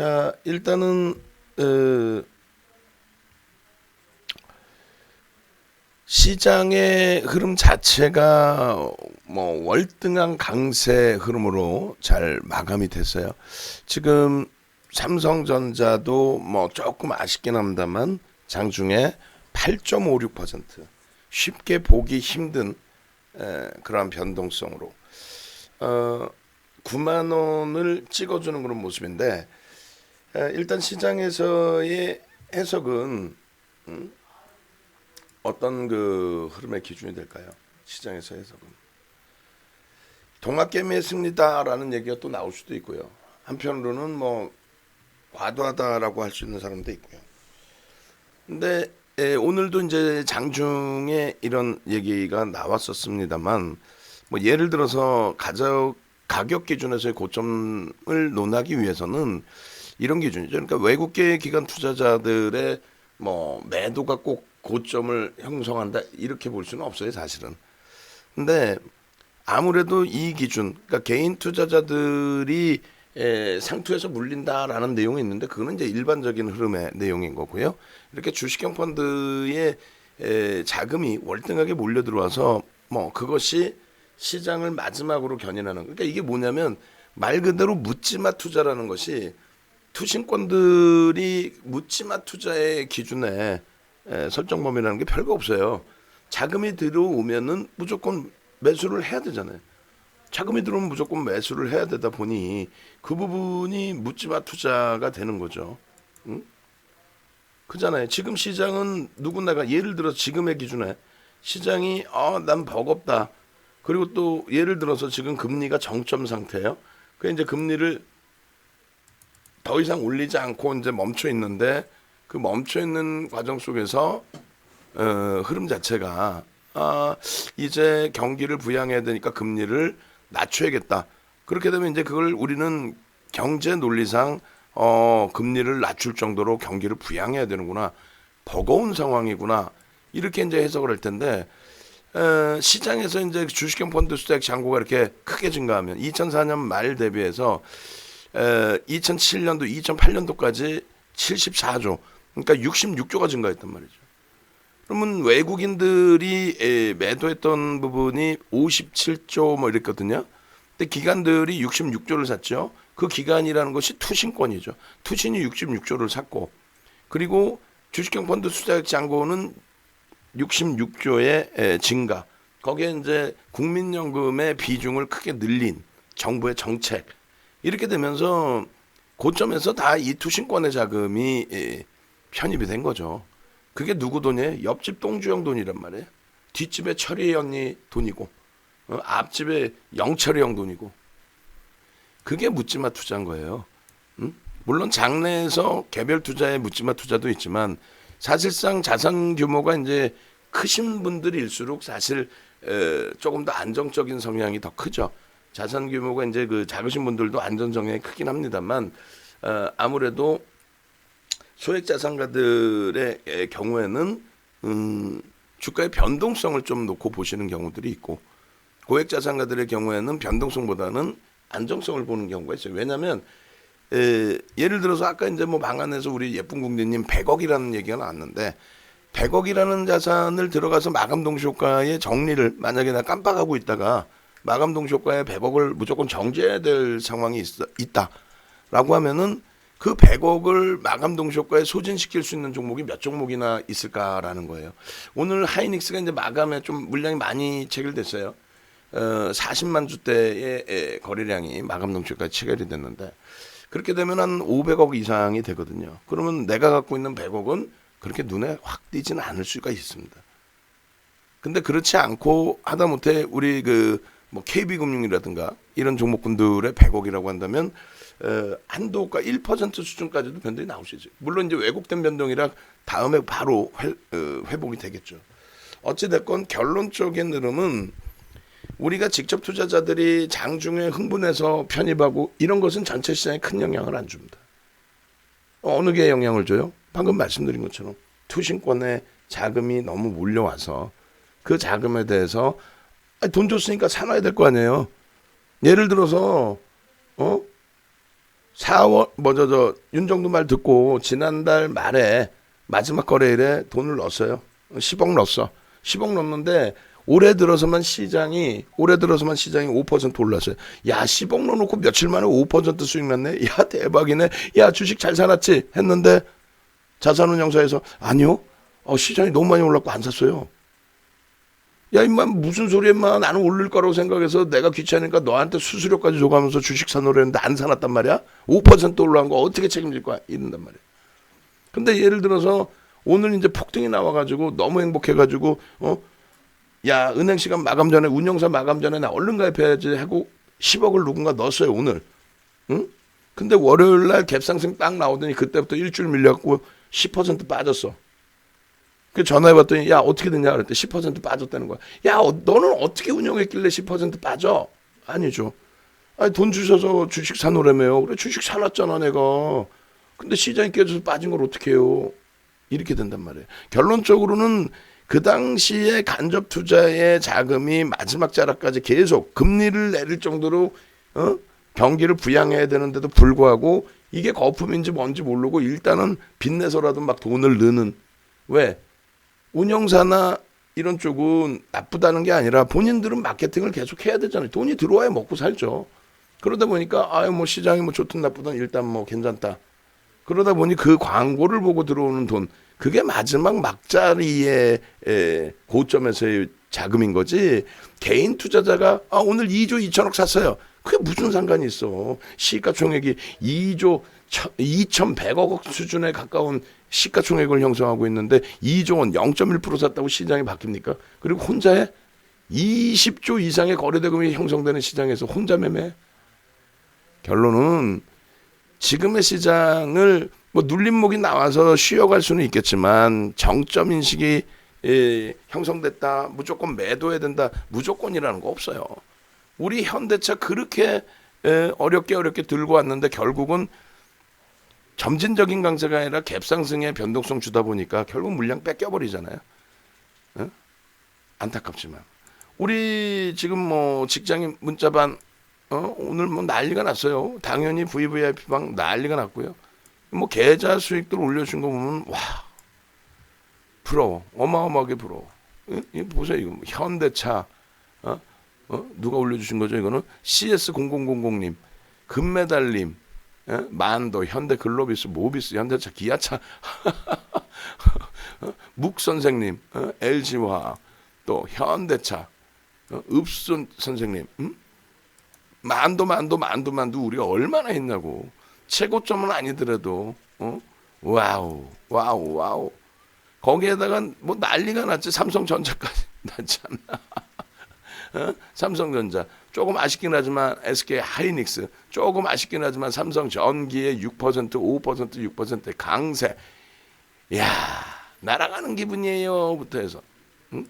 자 일단은 어, 시장의 흐름 자체가 뭐 월등한 강세 흐름으로 잘 마감이 됐어요. 지금 삼성전자도 뭐 조금 아쉽긴 합니다만 장중에 8.56% 쉽게 보기 힘든 에, 그러한 변동성으로 어, 9만 원을 찍어주는 그런 모습인데 에, 일단 시장에서의 해석은 음, 어떤 그 흐름의 기준이 될까요? 시장에서 해석은 동학개미의 승리다라는 얘기가 또 나올 수도 있고요. 한편으로는 뭐 과도하다라고 할 수 있는 사람도 있고요. 근데 에, 오늘도 이제 장중에 이런 얘기가 나왔었습니다만 뭐 예를 들어서 가격 가격 기준에서의 고점을 논하기 위해서는 이런 기준이죠. 그러니까 외국계 기관 투자자들의 뭐 매도가 꼭 고점을 형성한다 이렇게 볼 수는 없어요, 사실은. 근데 아무래도 이 기준, 그러니까 개인 투자자들이 에, 상투에서 물린다라는 내용이 있는데 그거는 이제 일반적인 흐름의 내용인 거고요. 이렇게 주식형 펀드의 에, 자금이 월등하게 몰려 들어와서 뭐 그것이 시장을 마지막으로 견인하는 그러니까 이게 뭐냐면 말 그대로 묻지마 투자라는 것이 투신권들이 묻지마 투자의 기준에 에, 설정 범위라는 게 별거 없어요. 자금이 들어오면은 무조건 매수를 해야 되잖아요. 자금이 들어오면 무조건 매수를 해야 되다 보니 그 부분이 묻지마 투자가 되는 거죠. 응? 그잖아요. 지금 시장은 누군가가 예를 들어 지금의 기준에 시장이 어난 버겁다. 그리고 또 예를 들어서 지금 금리가 정점 상태예요. 그 이제 금리를 더 이상 올리지 않고 이제 멈춰 있는데 그 멈춰 있는 과정 속에서 어, 흐름 자체가 아, 이제 경기를 부양해야 되니까 금리를 낮춰야겠다. 그렇게 되면 이제 그걸 우리는 경제 논리상 어, 금리를 낮출 정도로 경기를 부양해야 되는구나. 버거운 상황이구나. 이렇게 이제 해석을 할 텐데 에, 시장에서 이제 주식형 펀드 수익 잔고가 이렇게 크게 증가하면 2004년 말 대비해서 에, 2007년도, 2008년도까지 74조, 그러니까 66조가 증가했단 말이죠. 그러면 외국인들이 에, 매도했던 부분이 57조 뭐 이랬거든요. 근데 기관들이 66조를 샀죠. 그 기간이라는 것이 투신권이죠. 투신이 66조를 샀고 그리고 주식형 펀드 수자액 잔고는 66조의 에, 증가. 거기에 이제 국민연금의 비중을 크게 늘린 정부의 정책 이렇게 되면서 고점에서 다 이 투신권의 자금이 에, 편입이 된 거죠. 그게 누구 돈이에요? 옆집 똥주형 돈이란 말이에요. 뒷집에 철이 형이 돈이고 어, 앞집에 영철이 형 돈이고 그게 묻지마 투자인 거예요. 응? 물론 장내에서 개별 투자에 묻지마 투자도 있지만 사실상 자산 규모가 이제 크신 분들일수록 사실 에, 조금 더 안정적인 성향이 더 크죠. 자산 규모가 이제 그 작으신 분들도 안전 성향이 크긴 합니다만 어, 아무래도 소액 자산가들의 에, 경우에는 음, 주가의 변동성을 좀 놓고 보시는 경우들이 있고 고액 자산가들의 경우에는 변동성보다는 안정성을 보는 경우가 있어요. 왜냐하면 에, 예를 들어서 아까 이제 뭐 방안에서 우리 예쁜 국대님 100억이라는 얘기가 나왔는데 100억이라는 자산을 들어가서 마감 동시 효과의 정리를 만약에 나 깜빡하고 있다가 마감 동시 효과의 100억을 무조건 정지해야 될 상황이 있, 있다라고 하면은 그 100억을 마감 동시 효과에 소진시킬 수 있는 종목이 몇 종목이나 있을까라는 거예요. 오늘 하이닉스가 이제 마감에 좀 물량이 많이 체결됐어요. 어, 40만 주대의 에, 거래량이 마감 동시 효과에 체결이 됐는데 그렇게 되면 한 500억 이상이 되거든요. 그러면 내가 갖고 있는 100억은 그렇게 눈에 확 띄지는 않을 수가 있습니다. 근데 그렇지 않고 하다못해 우리 그 뭐 KB금융이라든가 이런 종목군들의 100억이라고 한다면 어, 한도가 1% 수준까지도 변동이 나올 수 있어요. 물론 이제 왜곡된 변동이라 다음에 바로 회, 어, 회복이 되겠죠. 어찌 됐건 결론적인 흐름은 우리가 직접 투자자들이 장중에 흥분해서 편입하고 이런 것은 전체 시장에 큰 영향을 안 줍니다. 어느 게 영향을 줘요? 방금 말씀드린 것처럼 투신권에 자금이 너무 몰려와서 그 자금에 대해서 아니, 돈 줬으니까 사놔야 될 거 아니에요. 예를 들어서 어 4월 뭐저 저 윤정도 말 듣고 지난달 말에 마지막 거래일에 돈을 넣었어요. 10억 넣었어. 10억 넣었는데 올해 들어서만 시장이 올해 들어서만 시장이 5% 올랐어요. 야 10억 넣어놓고 며칠 만에 5% 수익 났네. 야 대박이네. 야 주식 잘 살았지 했는데 자산운용사에서 아니요. 어, 시장이 너무 많이 올랐고 안 샀어요. 야, 임마, 무슨 소리야, 임마. 나는 오를 거라고 생각해서 내가 귀찮으니까 너한테 수수료까지 줘가면서 주식 사놓으려 했는데 안 사놨단 말이야? 5% 올라간 거 어떻게 책임질 거야? 이런단 말이야. 근데 예를 들어서 오늘 이제 폭등이 나와가지고 너무 행복해가지고, 어? 야, 은행 시간 마감 전에, 운영사 마감 전에 나 얼른 가입해야지 하고 10억을 누군가 넣었어요, 오늘. 응? 근데 월요일 날 갭상승 딱 나오더니 그때부터 일주일 밀려갖고 10% 빠졌어. 그 전화해봤더니 야 어떻게 됐냐 그랬더니 10% 빠졌다는 거야. 야 어, 너는 어떻게 운영했길래 10% 빠져? 아니죠. 아니 돈 주셔서 주식 사놓으라며요. 그래 주식 사놨잖아 내가. 근데 시장이 깨져서 빠진 걸 어떻게 해요? 이렇게 된단 말이에요. 결론적으로는 그 당시에 간접 투자의 자금이 마지막 자락까지 계속 금리를 내릴 정도로 어? 경기를 부양해야 되는데도 불구하고 이게 거품인지 뭔지 모르고 일단은 빚내서라도 막 돈을 넣는 왜 운영사나 이런 쪽은 나쁘다는 게 아니라 본인들은 마케팅을 계속 해야 되잖아요. 돈이 들어와야 먹고 살죠. 그러다 보니까 아유 뭐 시장이 뭐 좋든 나쁘든 일단 뭐 괜찮다. 그러다 보니 그 광고를 보고 들어오는 돈 그게 마지막 막자리의 에, 고점에서의 자금인 거지 개인 투자자가 아 오늘 2조 2천억 샀어요. 그게 무슨 상관이 있어? 시가총액이 2조 2,100억 수준에 가까운 시가총액을 형성하고 있는데 2조 원 0.1% 샀다고 시장이 바뀝니까? 그리고 혼자 해? 20조 이상의 거래대금이 형성되는 시장에서 혼자 매매? 결론은 지금의 시장을 뭐 눌림목이 나와서 쉬어갈 수는 있겠지만 정점 인식이 예, 형성됐다 무조건 매도해야 된다 무조건이라는 거 없어요. 우리 현대차 그렇게 예, 어렵게 어렵게 들고 왔는데 결국은 점진적인 강세가 아니라 갭상승의 변동성 주다 보니까 결국 물량 뺏겨버리잖아요. 어? 안타깝지만 우리 지금 뭐 직장인 문자반 어? 오늘 뭐 난리가 났어요. 당연히 VVIP 방 난리가 났고요. 뭐 계좌 수익들 올려준 거 보면 와 부러워 어마어마하게 부러워. 이, 이 보세요 이거 뭐 현대차 어? 어? 누가 올려주신 거죠 이거는 CS 0000님 금메달님 예? 만도, 현대 글로비스, 모비스, 현대차, 기아차, 어? 묵 선생님, 어? LG화, 또 현대차, 어? 읍순 선생님, 음? 만도, 만도, 만도, 만도 우리가 얼마나 했냐고. 최고점은 아니더라도, 어? 와우, 와우, 와우. 거기에다가 뭐 난리가 났지. 삼성전자까지 났지 않나. 어? 삼성전자 조금 아쉽긴 하지만 SK 하이닉스 조금 아쉽긴 하지만 삼성 전기의 6% 5% 6% 강세 야 날아가는 기분이에요부터 해서 응?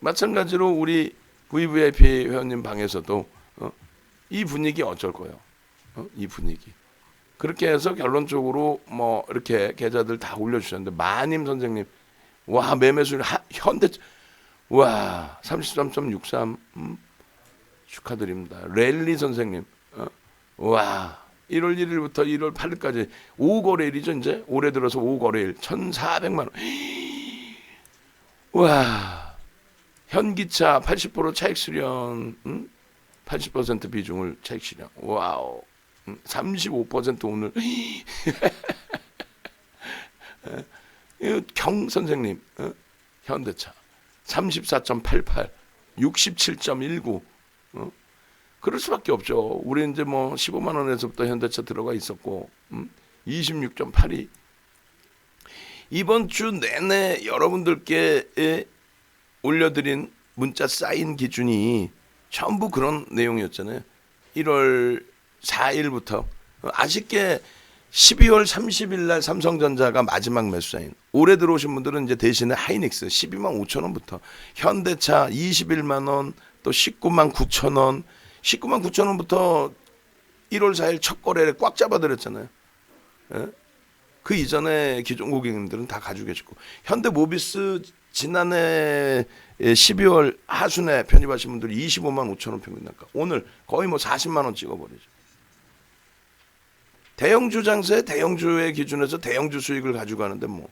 마찬가지로 우리 VVIP 회원님 방에서도 어? 이 분위기 어쩔 거예요 어? 이 분위기 그렇게 해서 결론적으로 뭐 이렇게 계좌들 다 올려주셨는데 마님 선생님 와 매매수율 하, 현대 와, 33.63. 음, 축하드립니다. 랠리 선생님. 어? 와, 1월 1일부터 1월 8일까지 5거래일이죠, 이제. 올해 들어서 5거래일. 1,400만 원. 와. 현기차 80% 차익 수령. 음? 80% 비중을 차익 수령. 와우. 음, 35% 오늘. 경 선생님. 어? 현대차. 34.88, 67.19. 어? 그럴 수밖에 없죠. 우리 이제 뭐 15만 원에서부터 현대차 들어가 있었고, 음? 26.82. 이번 주 내내 여러분들께 올려드린 문자 사인 기준이 전부 그런 내용이었잖아요. 1월 4일부터 아쉽게 12월 30일 날 삼성전자가 마지막 매수사인. 올해 들어오신 분들은 이제 대신에 하이닉스 12만 5천 원부터 현대차 21만 원, 또 19만 9천 원, 19만 9천 원부터 1월 4일 첫 거래를 꽉 잡아드렸잖아요. 예? 그 이전에 기존 고객님들은 다 가지고 계시고 현대 모비스 지난해 12월 하순에 편입하신 분들이 25만 5천 원 평균 단가. 오늘 거의 뭐 40만 원 찍어버리죠. 대형주 장세 대형주의 기준에서 대형주 수익을 가져가는데 뭐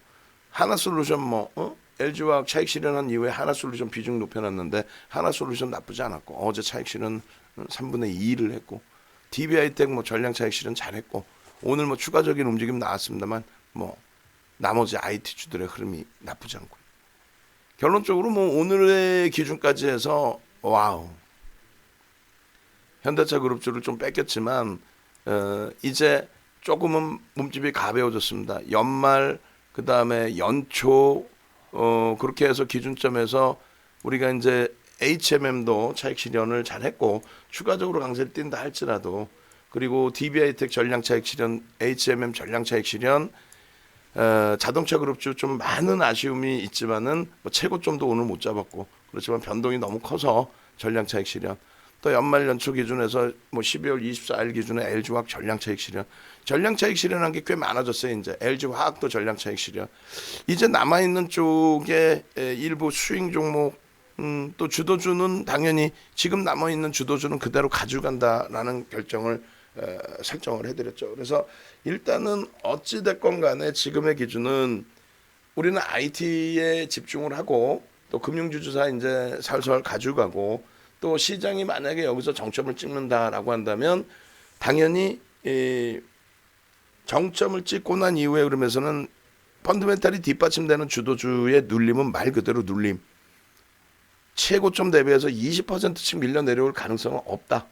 하나 솔루션 뭐 어? LG화학 차익 실현한 이후에 하나 솔루션 비중 높여놨는데 하나 솔루션 나쁘지 않았고 어제 차익 실현 3분의 2를 했고 DBI텍 뭐 전량 차익 실현 잘했고 오늘 뭐 추가적인 움직임 나왔습니다만 뭐 나머지 IT 주들의 흐름이 나쁘지 않고 결론적으로 뭐 오늘의 기준까지 해서 와우 현대차 그룹주를 좀 뺏겼지만 어, 이제 조금은 몸집이 가벼워졌습니다. 연말 그 다음에 연초 어, 그렇게 해서 기준점에서 우리가 이제 HMM도 차익 실현을 잘했고 추가적으로 강세를 띈다 할지라도 그리고 DBI텍 전량 차익 실현, HMM 전량 차익 실현, 어, 자동차 그룹주 좀 많은 아쉬움이 있지만은 뭐 최고점도 오늘 못 잡았고 그렇지만 변동이 너무 커서 전량 차익 실현. 또 연말 연초 기준에서 뭐 12월 24일 기준에 LG화학 전량 차익 실현, 전량 차익 실현한 게 꽤 많아졌어요. 이제 LG화학도 전량 차익 실현. 이제 남아 있는 쪽에 에, 일부 수익 종목 음, 또 주도주는 당연히 지금 남아 있는 주도주는 그대로 가져간다라는 결정을 에, 설정을 해드렸죠. 그래서 일단은 어찌 됐건 간에 지금의 기준은 우리는 IT에 집중을 하고 또 금융주주사 이제 살살 가져가고 또 시장이 만약에 여기서 정점을 찍는다라고 한다면 당연히 이 정점을 찍고 난 이후에 그러면서는 펀드멘탈이 뒷받침되는 주도주의 눌림은 말 그대로 눌림. 최고점 대비해서 20%씩 밀려 내려올 가능성은 없다.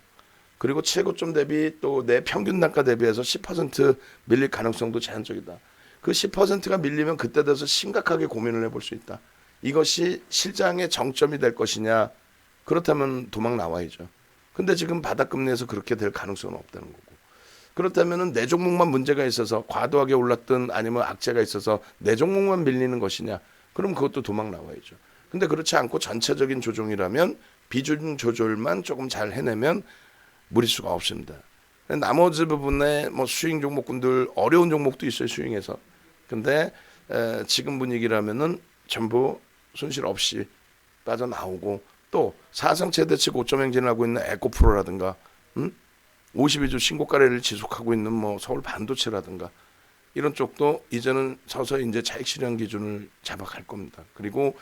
그리고 최고점 대비 또 내 평균 단가 대비해서 10% 밀릴 가능성도 제한적이다. 그 10%가 밀리면 그때 돼서 심각하게 고민을 해볼 수 있다. 이것이 실장의 정점이 될 것이냐 그렇다면 도망 나와야죠. 근데 지금 바닥금리에서 그렇게 될 가능성은 없다는 거고. 그렇다면은 내 종목만 문제가 있어서 과도하게 올랐든 아니면 악재가 있어서 내 종목만 밀리는 것이냐? 그럼 그것도 도망 나와야죠. 근데 그렇지 않고 전체적인 조정이라면 비중 조절만 조금 잘 해내면 무리수가 없습니다. 나머지 부분에 뭐 수익 종목군들 어려운 종목도 있어요 수익에서. 근데 에, 지금 분위기라면은 전부 손실 없이 빠져나오고 또 사상 최대치 고점 행진을 하고 있는 에코프로라든가 음? 52주 신고가를 지속하고 있는 뭐 서울 반도체라든가 이런 쪽도 이제는 서서히 이제 차익 실현 기준을 잡아갈 겁니다. 그리고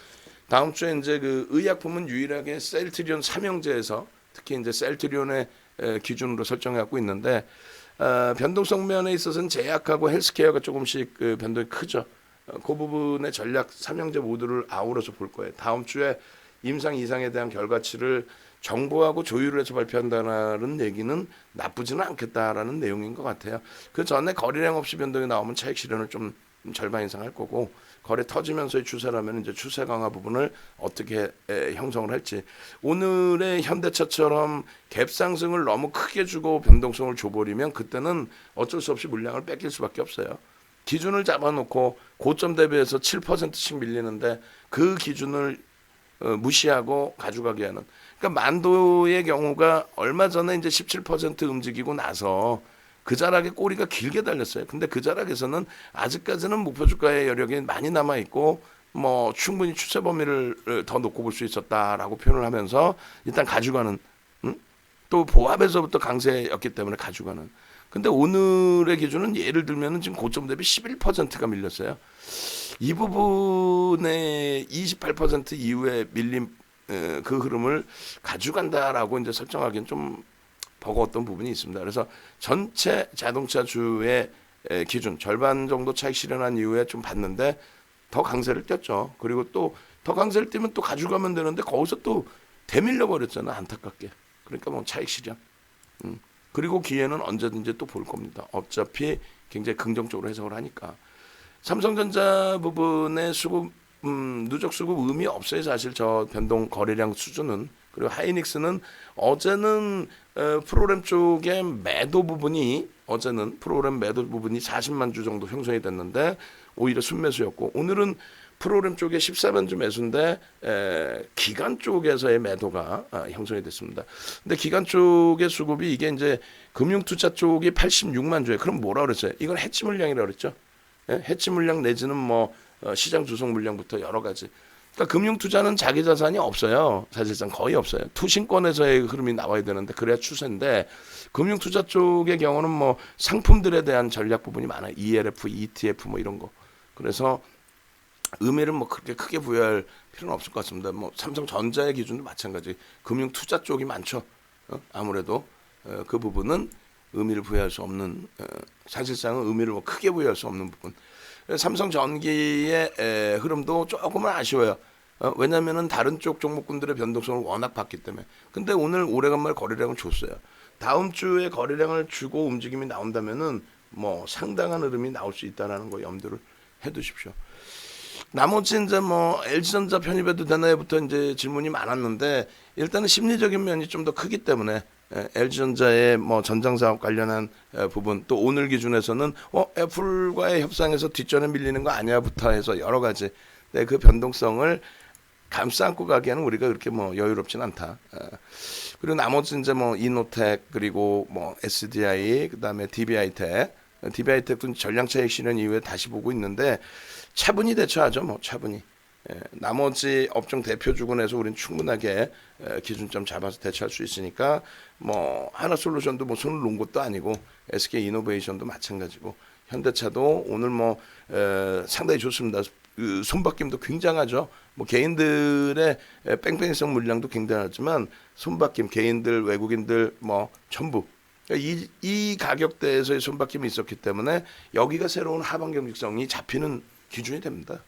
다음 주에 이제 그 의약품은 유일하게 셀트리온 삼형제에서 특히 이제 셀트리온의 에, 기준으로 설정해 갖고 있는데 어, 변동성 면에 있어서는 제약하고 헬스케어가 조금씩 그 변동이 크죠. 어, 그 부분의 전략 삼형제 모두를 아우러서 볼 거예요. 다음 주에 임상 이상에 대한 결과치를 정부하고 조율을 해서 발표한다는 얘기는 나쁘지는 않겠다라는 내용인 것 같아요. 그 전에 거래량 없이 변동이 나오면 차익 실현을 좀 절반 이상 할 거고 거래 터지면서의 추세라면 이제 추세 강화 부분을 어떻게 에, 형성을 할지 오늘의 현대차처럼 갭 상승을 너무 크게 주고 변동성을 줘버리면 그때는 어쩔 수 없이 물량을 뺏길 수밖에 없어요. 기준을 잡아놓고 고점 대비해서 7%씩 밀리는데 그 기준을 어, 무시하고 가져가게 하는. 그러니까 만도의 경우가 얼마 전에 이제 17% 움직이고 나서 그 자락에 꼬리가 길게 달렸어요. 근데 그 자락에서는 아직까지는 목표 주가의 여력이 많이 남아 있고 뭐 충분히 추세 범위를 어, 더 놓고 볼 수 있었다라고 표현을 하면서 일단 가져가는 음? 또 보합에서부터 강세였기 때문에 가져가는. 근데 오늘의 기준은 예를 들면은 지금 고점 대비 11%가 밀렸어요. 이 부분의 28% 이후에 밀림 에, 그 흐름을 가져간다라고 이제 설정하기는 좀 버거웠던 부분이 있습니다. 그래서 전체 자동차 주의 에, 기준 절반 정도 차익 실현한 이후에 좀 봤는데 더 강세를 띄었죠. 그리고 또 더 강세를 띄면 또 가져가면 되는데 거기서 또 대밀려 버렸잖아 안타깝게. 그러니까 뭐 차익 실현. 음. 그리고 기회는 언제든지 또 볼 겁니다. 어차피 굉장히 긍정적으로 해석을 하니까. 삼성전자 부분의 수급 음, 누적 수급 의미 없어요 사실 저 변동 거래량 수준은 그리고 하이닉스는 어제는 어, 프로그램 쪽에 매도 부분이 어제는 프로그램 매도 부분이 40만 주 정도 형성이 됐는데 오히려 순매수였고 오늘은 프로그램 쪽에 14만 주 매수인데 에, 기간 쪽에서의 매도가 아, 형성이 됐습니다. 근데 기간 쪽의 수급이 이게 이제 금융투자 쪽이 86만 주에 그럼 뭐라 그랬어요? 이건 해치 물량이라 그랬죠. 예? 해치 물량 내지는 뭐 어, 시장 주성 물량부터 여러 가지 그러니까 금융 투자는 자기 자산이 없어요. 사실상 거의 없어요. 투신권에서의 흐름이 나와야 되는데 그래야 추세인데 금융 투자 쪽의 경우는 뭐 상품들에 대한 전략 부분이 많아요. ELF, ETF 뭐 이런 거. 그래서 의미를 뭐 그렇게 크게 부여할 필요는 없을 것 같습니다. 뭐 삼성전자의 기준도 마찬가지. 금융 투자 쪽이 많죠. 어? 아무래도 어, 그 부분은 의미를 부여할 수 없는 어, 사실상은 의미를 뭐 크게 부여할 수 없는 부분. 삼성 전기의 에, 흐름도 조금은 아쉬워요. 어, 왜냐면은 다른 쪽 종목군들의 변동성을 워낙 봤기 때문에. 근데 오늘 오래간만에 거래량을 줬어요. 다음 주에 거래량을 주고 움직임이 나온다면은 뭐 상당한 흐름이 나올 수 있다라는 거 염두를 해 두십시오. 나머지 이제 뭐 LG전자 편입해도 되나요부터 이제 질문이 많았는데 일단은 심리적인 면이 좀 더 크기 때문에 에, LG전자의 뭐 전장 사업 관련한 에, 부분 또 오늘 기준에서는 어 애플과의 협상에서 뒷전에 밀리는 거 아니야부터 해서 여러 가지 네, 그 변동성을 감싸 안고 가기에는 우리가 그렇게 뭐 여유롭진 않다. 에, 그리고 나머지 이제 뭐 이노텍 그리고 뭐 SDI 그다음에 DBI텍 DBI텍도 전량 차익 실현 이후에 다시 보고 있는데 차분히 대처하죠. 뭐 차분히. 예, 나머지 업종 대표 주군에서 우리는 충분하게 에, 기준점 잡아서 대처할 수 있으니까 뭐 하나솔루션도 뭐 손을 놓은 것도 아니고 SK 이노베이션도 마찬가지고 현대차도 오늘 뭐 에, 상당히 좋습니다. 그 손바뀜도 굉장하죠. 뭐 개인들의 에, 뺑뺑이성 물량도 굉장하지만 손바뀜 개인들 외국인들 뭐 전부 그러니까 이, 이 가격대에서의 손바뀜이 있었기 때문에 여기가 새로운 하방 경직성이 잡히는 기준이 됩니다.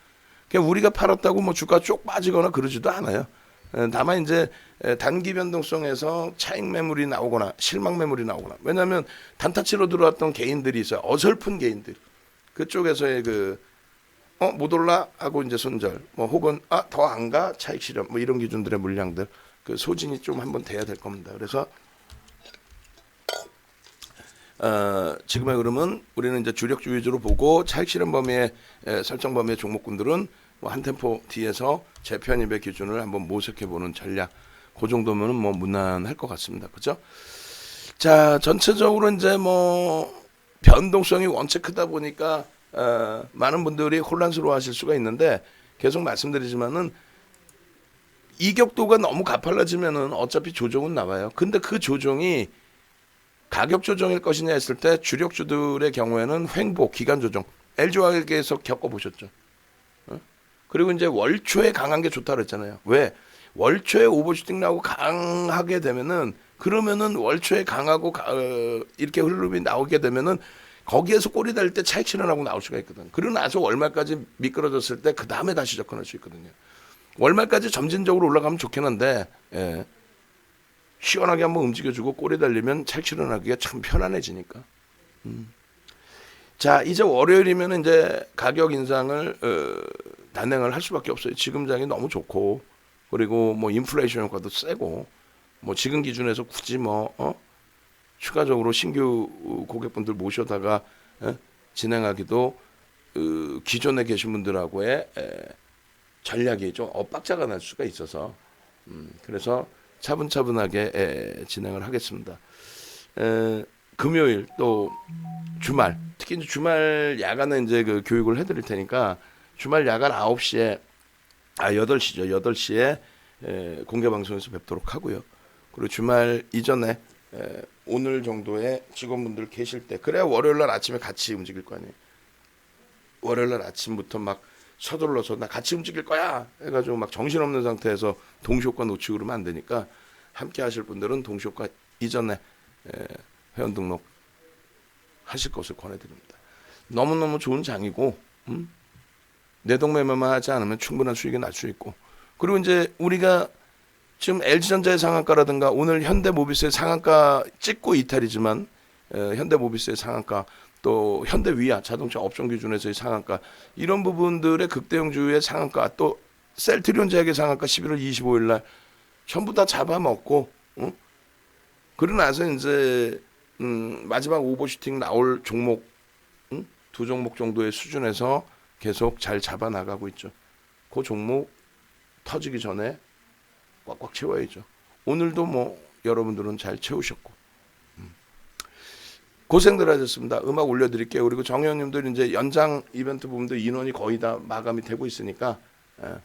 그러니까 우리가 팔았다고 뭐 주가 쭉 빠지거나 그러지도 않아요. 에, 다만 이제 에, 단기 변동성에서 차익 매물이 나오거나 실망 매물이 나오거나. 왜냐하면 단타치로 들어왔던 개인들이 있어요. 어설픈 개인들 그쪽에서의 그 어, 못 올라? 하고 이제 손절, 뭐 혹은 아, 더 안 가? 차익 실현, 뭐 이런 기준들의 물량들. 그 소진이 좀 한번 돼야 될 겁니다. 그래서 어, 지금의 흐름은 우리는 이제 주력주 위주로 보고 차익 실현 범위의 에, 설정 범위의 종목군들은 뭐 한 템포 뒤에서 재편입의 기준을 한번 모색해 보는 전략. 그 정도면은 뭐 무난할 것 같습니다. 그죠? 자, 전체적으로 이제 뭐 변동성이 원체 크다 보니까 어, 많은 분들이 혼란스러워 하실 수가 있는데 계속 말씀드리지만은 이격도가 너무 가팔라지면은 어차피 조정은 나와요. 근데 그 조정이 가격 조정일 것이냐 했을 때 주력주들의 경우에는 횡보, 기간 조정, LG화학에서 겪어보셨죠. 어? 그리고 이제 월초에 강한 게 좋다 그랬잖아요. 왜? 월초에 오버슈팅 나고 강하게 되면은 그러면은 월초에 강하고 가, 어, 이렇게 흐름이 나오게 되면은 거기에서 꼬리 달 때 차익 실현하고 나올 수가 있거든. 그러고 나서 월말까지 미끄러졌을 때 그 다음에 다시 접근할 수 있거든요. 월말까지 점진적으로 올라가면 좋긴 한데 예. 시원하게 한번 움직여주고 꼬리 달리면 차익 실현하기가 참 편안해지니까. 음. 자 이제 월요일이면 이제 가격 인상을 어, 단행을 할 수밖에 없어요. 지금 장이 너무 좋고 그리고 뭐 인플레이션 효과도 세고 뭐 지금 기준에서 굳이 뭐 어? 추가적으로 신규 고객분들 모셔다가 에? 진행하기도 어, 기존에 계신 분들하고의 에, 전략이 좀 엇박자가 날 수가 있어서 음, 그래서 차분차분하게 에, 진행을 하겠습니다. 에, 금요일 또 주말 특히 이제 주말 야간에 이제 그 교육을 해드릴 테니까 주말 야간 9시에 아 8시죠 8시에 에, 공개 방송에서 뵙도록 하고요. 그리고 주말 이전에 에, 오늘 정도의 직원분들 계실 때 그래야 월요일 날 아침에 같이 움직일 거 아니에요. 월요일 날 아침부터 막 서둘러서 나 같이 움직일 거야 해가지고 막 정신없는 상태에서 동시효과 놓치고 그러면 안 되니까 함께 하실 분들은 동시효과 이전에 에, 회원 등록 하실 것을 권해드립니다. 너무너무 좋은 장이고 음? 내동매매만 하지 않으면 충분한 수익이 날 수 있고 그리고 이제 우리가 지금 LG전자의 상한가라든가 오늘 현대모비스의 상한가 찍고 이탈이지만 에, 현대모비스의 상한가 또 현대위아 자동차 업종 기준에서의 상한가 이런 부분들의 극대형주의 상한가 또 셀트리온 제약의 상한가 11월 25일 날 전부 다 잡아먹고 응? 그러고 나서 이제 음, 마지막 오버슈팅 나올 종목 응? 두 종목 정도의 수준에서 계속 잘 잡아 나가고 있죠. 그 종목 터지기 전에 꽉꽉 채워야죠. 오늘도 뭐 여러분들은 잘 채우셨고 음. 고생들 하셨습니다. 음악 올려드릴게요. 그리고 정현님들 이제 연장 이벤트 부분도 인원이 거의 다 마감이 되고 있으니까 예,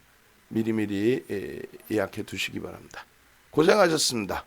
미리미리 예, 예약해 두시기 바랍니다. 고생하셨습니다.